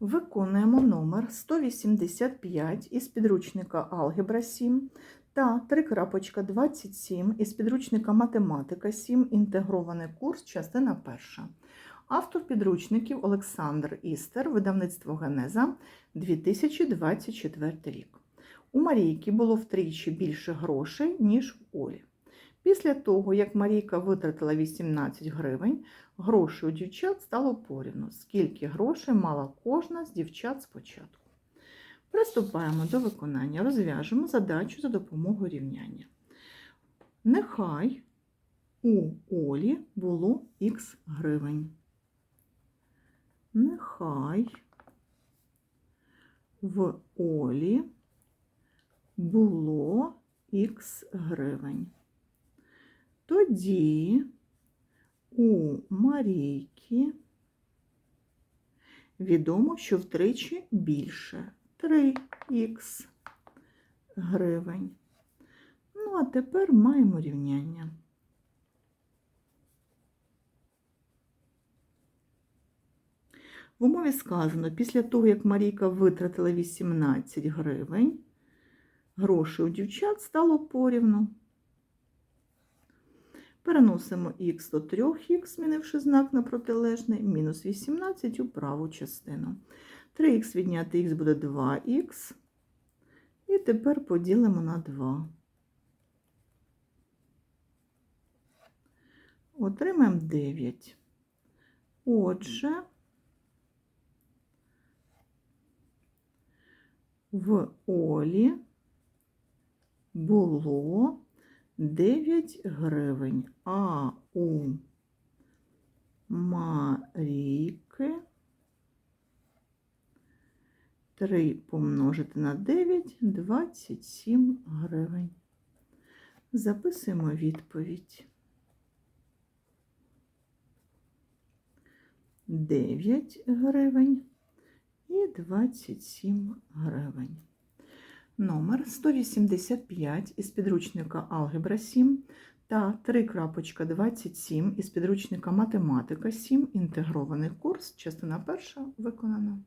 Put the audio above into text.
Виконуємо номер 185 із підручника Алгебра 7 та 3.27 із підручника Математика 7. Інтегрований курс, частина перша. Автор підручників Олександр Істер, видавництво Генеза 2024 рік. У Марійки було втричі більше грошей, ніж в Олі. Після того, як Марійка витратила 18 гривень, грошей у дівчат стало порівну. Скільки грошей мала кожна з дівчат спочатку. Приступаємо до виконання. Розв'яжемо задачу за допомогою рівняння. Нехай у Олі було х гривень. Нехай в Олі було х гривень. Тоді у Марійки відомо, що втричі більше 3х гривень. Ну, а тепер маємо рівняння. В умові сказано, після того, як Марійка витратила 18 гривень, грошей у дівчат стало порівну. Переносимо х до 3х, змінивши знак на протилежний, мінус 18 у праву частину. 3х відняти х буде 2х. І тепер поділимо на 2. Отримаємо 9. Отже, в Олі було 9 гривень, а у Марійки 3 помножити на 9 – 27 гривень. Записуємо відповідь. 9 гривень і 27 гривень. Номер 185 із підручника Алгебра 7 та 3.27 із підручника Математика 7. Інтегрований курс. Частина перша виконана.